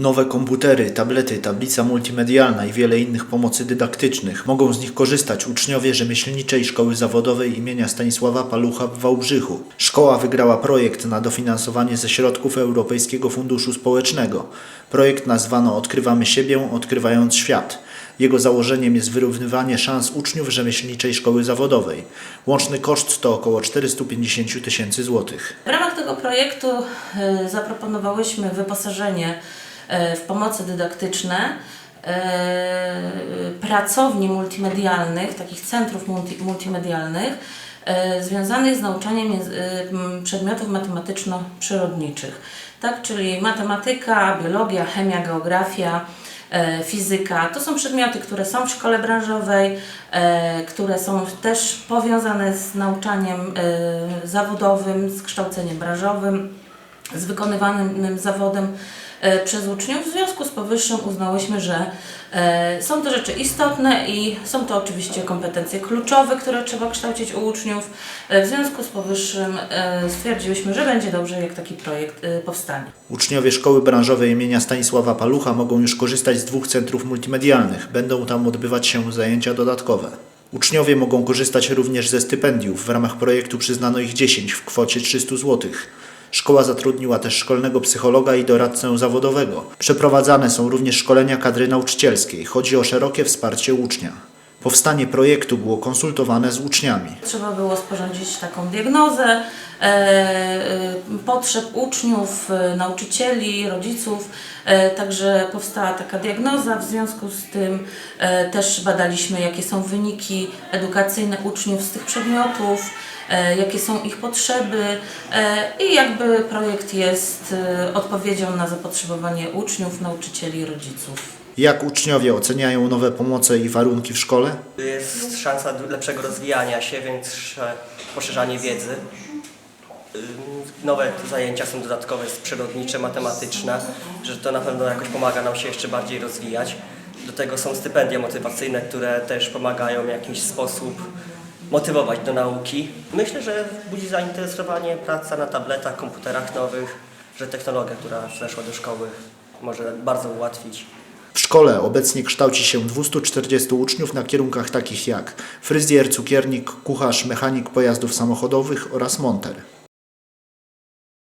Nowe komputery, tablety, tablica multimedialna i wiele innych pomocy dydaktycznych. Mogą z nich korzystać uczniowie Rzemieślniczej Szkoły Zawodowej imienia Stanisława Palucha w Wałbrzychu. Szkoła wygrała projekt na dofinansowanie ze środków Europejskiego Funduszu Społecznego. Projekt nazwano Odkrywamy siebie, odkrywając świat. Jego założeniem jest wyrównywanie szans uczniów Rzemieślniczej Szkoły Zawodowej. Łączny koszt to około 450 tysięcy złotych. W ramach tego projektu e, zaproponowałyśmy wyposażenie w pomocy dydaktyczne e, pracowni multimedialnych, takich centrów multi, multimedialnych e, związanych z nauczaniem e, przedmiotów matematyczno-przyrodniczych. Tak, czyli matematyka, biologia, chemia, geografia, e, fizyka. To są przedmioty, które są w szkole branżowej, e, które są też powiązane z nauczaniem e, zawodowym, z kształceniem branżowym, z wykonywanym zawodem e, przez uczniów. W związku z powyższym uznałyśmy, że e, są to rzeczy istotne i są to oczywiście kompetencje kluczowe, które trzeba kształcić u uczniów. E, W związku z powyższym e, stwierdziłyśmy, że będzie dobrze, jak taki projekt e, powstanie. Uczniowie Szkoły Branżowej imienia Stanisława Palucha mogą już korzystać z dwóch centrów multimedialnych. Będą tam odbywać się zajęcia dodatkowe. Uczniowie mogą korzystać również ze stypendiów. W ramach projektu przyznano ich 10 w kwocie 300 zł. Szkoła zatrudniła też szkolnego psychologa i doradcę zawodowego. Przeprowadzane są również szkolenia kadry nauczycielskiej. Chodzi o szerokie wsparcie ucznia. Powstanie projektu było konsultowane z uczniami. Trzeba było sporządzić taką diagnozę e, e, potrzeb uczniów, e, nauczycieli, rodziców. E, także powstała taka diagnoza. W związku z tym e, też badaliśmy, jakie są wyniki edukacyjne uczniów z tych przedmiotów, jakie są ich potrzeby i jakby projekt jest odpowiedzią na zapotrzebowanie uczniów, nauczycieli i rodziców. Jak uczniowie oceniają nowe pomoce i warunki w szkole? Jest szansa do lepszego rozwijania się, większe poszerzanie wiedzy. Ym, Nowe zajęcia są dodatkowe, przyrodnicze, matematyczne, że to na pewno jakoś pomaga nam się jeszcze bardziej rozwijać. Do tego są stypendia motywacyjne, które też pomagają w jakiś sposób motywować do nauki. Myślę, że budzi zainteresowanie praca na tabletach, komputerach nowych, że technologia, która weszła do szkoły może bardzo ułatwić W szkole obecnie kształci się 240 uczniów na kierunkach takich jak fryzjer, cukiernik, kucharz, mechanik pojazdów samochodowych oraz monter.